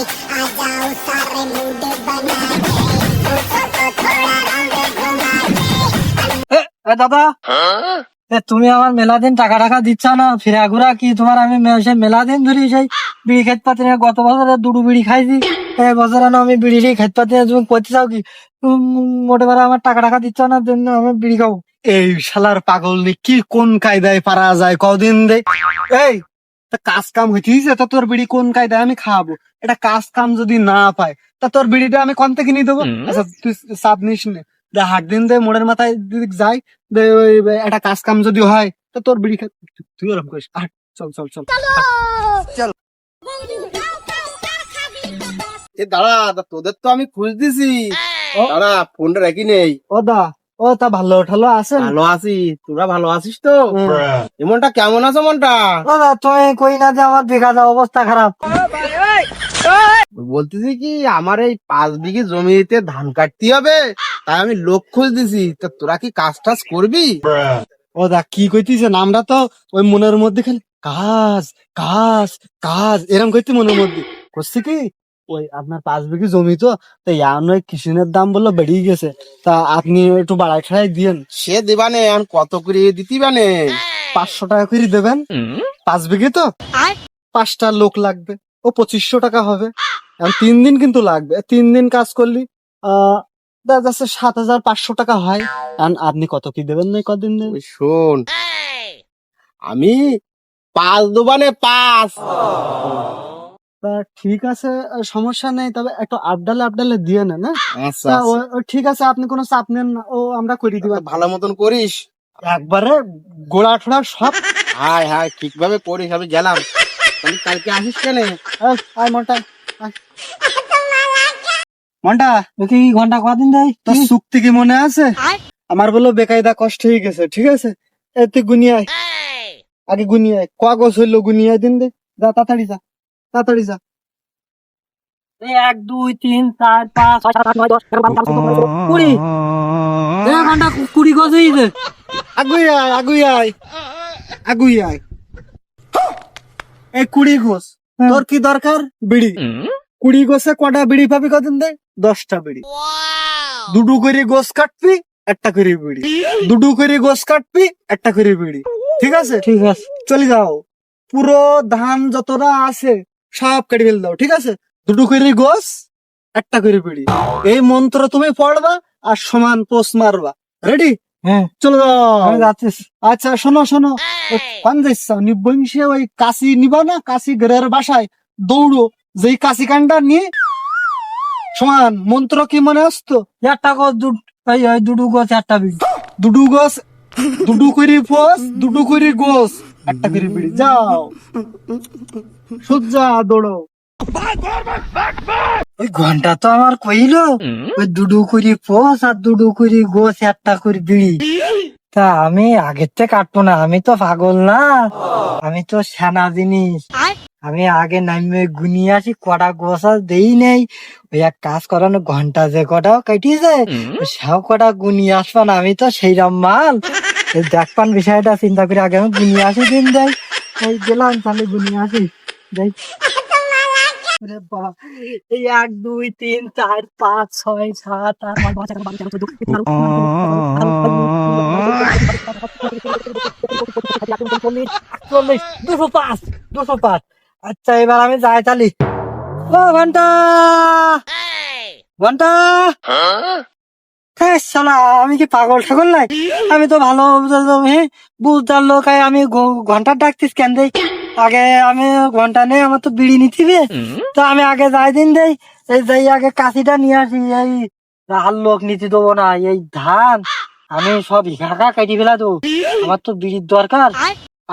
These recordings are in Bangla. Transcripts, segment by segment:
आ जाओ सारे मूड बना के सोचो तो थोड़ा राउंड घुमा के এ এ দাদা এ তুমি আমার মেলা দিন টাকা টাকা দিচ্ছ না ফিরা ঘুরা কি তোমার আমি মে- সেই মেলা দিন ধরে সেই বিড়ি খেতে পাতি না গত বছরে দুটো বিড়ি খাইছি এই বছরে না আমি বিড়ি সেই খেতে পাতি না তুমি করতে চাও কি উম, মোটে বেলা আমার টাকা টাকা দিচ্ছ না জন্য আমি বিড়ি খাবো এই শালার পাগল নি কি কোন কায়দায় পারা যায় কদিন দে এই তা কাজ কাম হইতেছে তা তোর বিড়ি কোন কায়দায় আমি খাওয়াবো এটা কাজ কাম যদি না পায় তা তোর বিড়িটা আমি কোন থেকে নিয়ে দেবো আচ্ছা তুই চাপ নিস নে দে হাট দিন দে মোড়ের মাথায় দিক যাই একটা কাজ কাম যদি হয় তা তোর বিড়ি খা তুই ওরকম করিস হাট চল চল চল এ দাঁড়া তোদের তো আমি খুঁজ দিছি ও। দাঁড়া ফোনটা রাখি নেই ও দা ও তা ভালো ঠালো আছে ভালো আছি। তোরা ভালো আছিস তো। এমনটা কেমন আছো মনটা দা কই না যে আমার বেকার অবস্থা খারাপ। বলতেছি কি আমার এই পাঁচ বিঘে জমিতে ধান কাটতে হবে তাই আমি লোক খুঁজ দিছি তা তোরা কি কাজ টাজ করবি? ও দা কি কইতিছে নামটা তো ওই মনের মধ্যে খালি কাজ কাজ কাজ এরকম কইতে মনের মধ্যে। করছে কি? ওই আপনার পাঁচ বিঘি জমি তো তাই ওই কৃষিনের দাম বলল বেড়ে গেছে। তা আপনি একটু বাড়াই ঠাড়াই দিয়েন। সে দিবানে এখন কত করে দিতিবানে? পাঁচশো টাকা করে দেবেন? পাঁচ বিঘে তো? পাঁচটা লোক লাগবে। ও পঁচিশশো টাকা হবে। এখন তিন দিন কিন্তু লাগবে। তিন দিন কাজ করলি আহ দেখা যাচ্ছে সাত হাজার পাঁচশো টাকা হয়। আপনি কত কি দেবেন না কদিন শোন আমি পাঁচ দোবানে পাঁচ। তা ঠিক আছে সমস্যা নেই তবে একটু আপডালে আপডালে দিয়ে নেন হ্যাঁ আচ্ছা ও ঠিক আছে আপনি কোনো চাপ নেন না ও আমরা করে দিব আচ্ছা, ভালো মতন করিস। একবারে গোড়া ঠোড়া সব। হাই হাই ঠিকভাবে করিস আমি গেলাম। তাহলে কালকে আসিস কেন? আয় মনটা। মনটা দেখি ঘণ্টা কদিন দেয় তোর চুক্তি কি মনে আছে? আমার বলো বেকায়দা কষ্ট হয়ে গেছে ঠিক আছে? এ তুই গুনিয়ায় আগে গুনিয়ায় ক গোছ হইল গুনিয়ায় দিন দে। যা তাড়াতাড়ি যা। তাড়াতাড়ি যা। এক দুই তিন চার পাঁচ ছয় সাত আট নয় দশ এগারো বারো তেরো চোদ্দ পনেরো ষোলো, কুড়ি। এই ঘণ্টা কুড়ি গজ হয়েছে আগুই আয় আগুই আয়। আগুই আয়। এই কুড়ি গোছ তোর কি দরকার? বিড়ি। কুড়ি গোছে কটা বিড়ি পাবি কদিন দে? দশটা বিড়ি। দুডু করে গোছ কাটবি একটা করে বিড়ি। দুডু করে গোছ কাটবি একটা করে বিড়ি। ঠিক আছে? ঠিক আছে। চলে যাও। পুরো ধান যতটা আছে সব কেটে ফেলে দাও ঠিক আছে? দুটো করে গোস একটা করে বিড়ি এই মন্ত্র তুমি পড়বা আর সমান পোষ মারবা। রেডি হ্যাঁ। চলো যাও আচ্ছা শোনো শোনো। নিবংশে ওই কাশি নিবা না? কাশি ঘরের বাসায় দৌড়ো। যেই কাশি কানটা নিয়ে সমান মন্ত্র কি মনে আসতো? একটা ওই দুটো গজ একটা বিড়ি দুডু গোস দুডু করে পোষ দুডু করে গোস। একটা করে বিড়ি। যাও। সজ্জা দৌড়ো। ওই ঘণ্টা তো আমার কইলো। ওই দুডু করি পোস আর দুডু করি গোছ একটা করে বিড়ি। তা আমি আগের থেকে কাটবো না আমি তো পাগল না। আমি তো সেনা জিনিস। আমি আগে নামে গুনি আসি কটা গোছ আর দেই নেই। ওই এক কাজ করানো ঘণ্টা যে কটা কাটিয়েছে সেও কটা গুনি আসবান আমি তো সেইরকম মাল। এই বিষয়টা চিন্তা করে আগে আমি আসি দিন যাই। এই গেলাম তাহলে আসি। যাই। এই এক দুই তিন চার পাঁচ ছয় সাত আট নয় দশ এগারো বারো তেরো চোদ্দ চল্লিশ দুশো পাঁচ দুশো পাঁচ আচ্ছা এবার আমি যাই চালি ও ঘণ্টা! ঘণ্টা! হ্যাঁ আমি কি পাগল ঠাগল নাই? আমি তো ভালো বুঝতার লোক আমি ঘণ্টা ডাকতিস কেন দেই? আগে আমি ঘণ্টা নেই, আমার তো বিড়ি নিতিবে তো আমি আগে যাই দিন দেই, এই যাই আগে কাশিটা নিয়ে আসি, এই আর লোক নিতে দেবো না, এই ধান, আমি সব একা কাটি ফেলা তো আমার তো বিড়ির দরকার।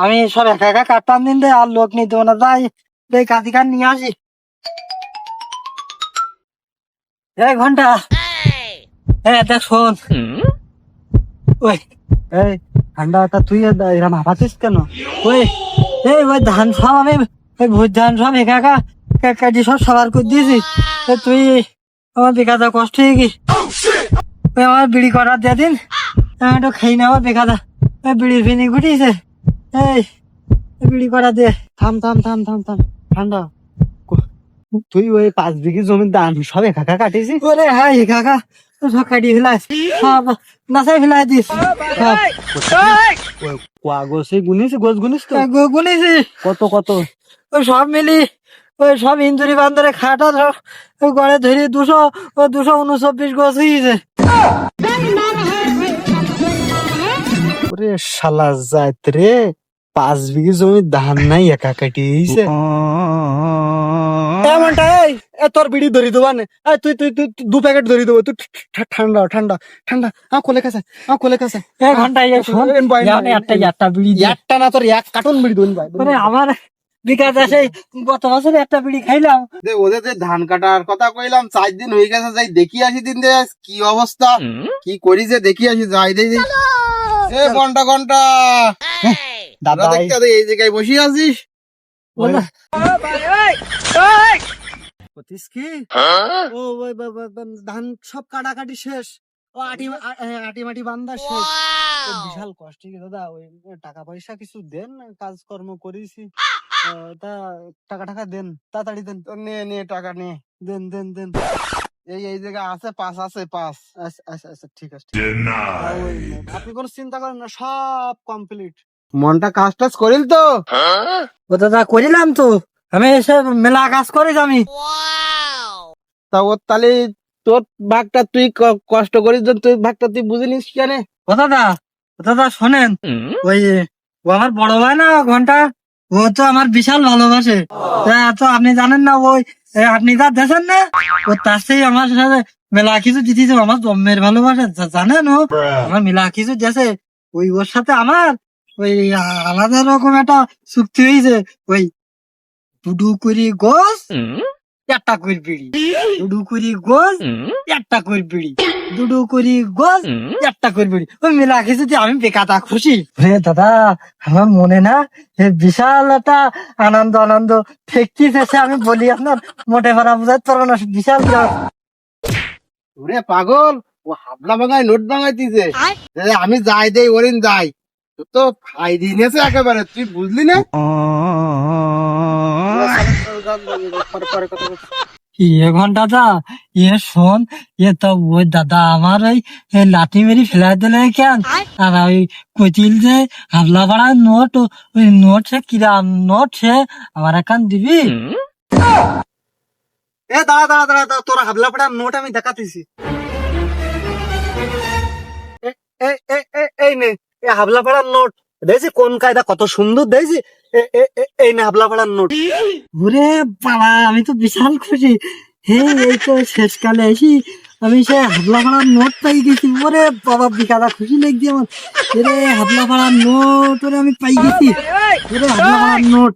আমি সব একা একা কাটতাম দিন দে আর লোক নিতে দেবো না, যাই এই কাশি নিয়ে আসি। এই ঘণ্টা হ্যাঁ দেখ শোন। ওই এই ঠান্ডাটা তুই এরম কেন? ওই এই ওই ধান সব আমি ওই ধান সব একা একা কাটি সব সবার করে দিয়েছি। তুই আমার বেকাদা কষ্ট হয়ে গি ওই আমার বিড়ি করার দিয়ে দিন। আমি একটু খাই না আমার বেকাদা। ওই বিড়ির ফিনি ঘুটিয়েছে। এই বিড়ি করা দিয়ে থাম থাম থাম থাম থাম। ঠান্ডা। তুই ওই পাঁচ বিঘি জমির ধান সব একা একা কাটিছি ওরে হাই কাকা সব কাটিয়ে সব নাচাই ফেলাই দিস কোয়া গোছে গুনিস গোছ গুনিস তো? গু- কত কত? ওই সব মিলি ওই সব ইঞ্জুরি বান্দরে খাটা গড়ে ধরি দুশো ও দুশো উনচব্বিশ গছ হয়েছে ওরে শালা রে পাঁচ বিঘে জমি ধান নাই একা কাটিয়েছে এমনটা এই এ তোর বিড়ি ধরি দেবা নে তুই তুই তুই দু প্যাকেট ধরি দেবো তুই ঠান্ডা ঠান্ডা ঠান্ডা। আ কোলে কাছে আ কোলে কাছে এক একটা একটা বিড়ি একটা না তোর এক কার্টন বিড়ি দেবেন ভাই আমার বিকাশ আছে গত বছর একটা বিড়ি খাইলাম। যে ওদের যে ধান কাটার কথা কইলাম চার দিন হয়ে গেছে যাই দেখি আসি দিন দে কি অবস্থা? কি করি যে দেখি আসি যাই দেখি। এ ঘণ্টা ঘণ্টা। দাদা দাদা দেখতে দে, এই জায়গায় বসে আছিস? কতিস কি? ও বা- বা- ধান সব কাটাকাটি শেষ। ও আটি আটি মাটি বান্ধা শেষ। বিশাল কষ্ট দাদা? ওই টাকা পয়সা কিছু দেন? কাজকর্ম করেছি তা টাকা টাকা দেন। তাড়াতাড়ি দেন। তো নে নে টাকা নে। দেন দেন দেন। এই এই জায়গায় আছে পাস আছে পাস। আচ্ছা আচ্ছা আচ্ছা ঠিক আছে ঠিক আছে। আপনি কোনো চিন্তা করেন না সব কমপ্লিট। মনটা কাজ টাজ করিল তো? ও দাদা করিলাম তো। আমি এসে মেলা কাজ করিস আমি। তা ওর তাহলে তোর ভাগটা তুই কষ্ট করিস তুই ভাগটা তুই বুঝে নিস কেন ও দাদা শোনেন ওই ও আমার বড় ভাই না ঘণ্টা? ও তো আমার বিশাল ভালোবাসে। তা আপনি জানেন না ওই আপনি যা দেখেন না ও তার সেই আমার সাথে মেলা কিছু দিতেছে আমার জন্মের ভালোবাসে জানেন ও আমার মেলা কিছু দিয়েছে ওই ওর সাথে আমার ওই আলাদা রকম একটা চুক্তি হয়েছে ওই দুডু করি গোস একটা করে বিড়ি। দুডু করি গোস একটা করে বিড়ি। দুডু করি গোস একটা করে বিড়ি। ওই মেলা আমি বেকাতা খুশি? রে দাদা আমার মনে না এ বিশাল একটা আনন্দ আনন্দ। ফেকি ফেসে আমি বলি আপনার মোটে ভরা বুঝাতে পারব না বিশাল। ওরে পাগল ও হাবলা ভাঙায় নোট ভাঙাইতিছে। আমি যাই দেই ওরিন যাই। তোর তো ফাইদি নেছে একেবারে তুই বুঝলি না? শোন তো ওই দাদা আমার ওই লাঠি মেরি দিলে কেন? আর ওই যে হাবলা ভাড়ার নোট, ওই নোট সে কিরাম নোট সে আমার একান দিবি? এ দাঁড়া দাঁড়া দাঁড়া তোর হাবলা নোট আমি দেখাতেছি। এই নে, এ হাবলা নোট, দেখছি কোন কায়দা কত সুন্দর, দেখছি। এই নে হাবলা পাড়ার নোট। ওরে বাবা আমি তো বিশাল খুশি। হে এই তো শেষকালে এসি আমি সে হাবলা ভাড়ার নোট পাই গেছি। ওরে বাবা বিকালা খুশি লাগছে আমার। ওরে হাবলা ভাড়ার নোট ওরে আমি পাই গেছি। ওরে হাবলা ভাড়ার নোট।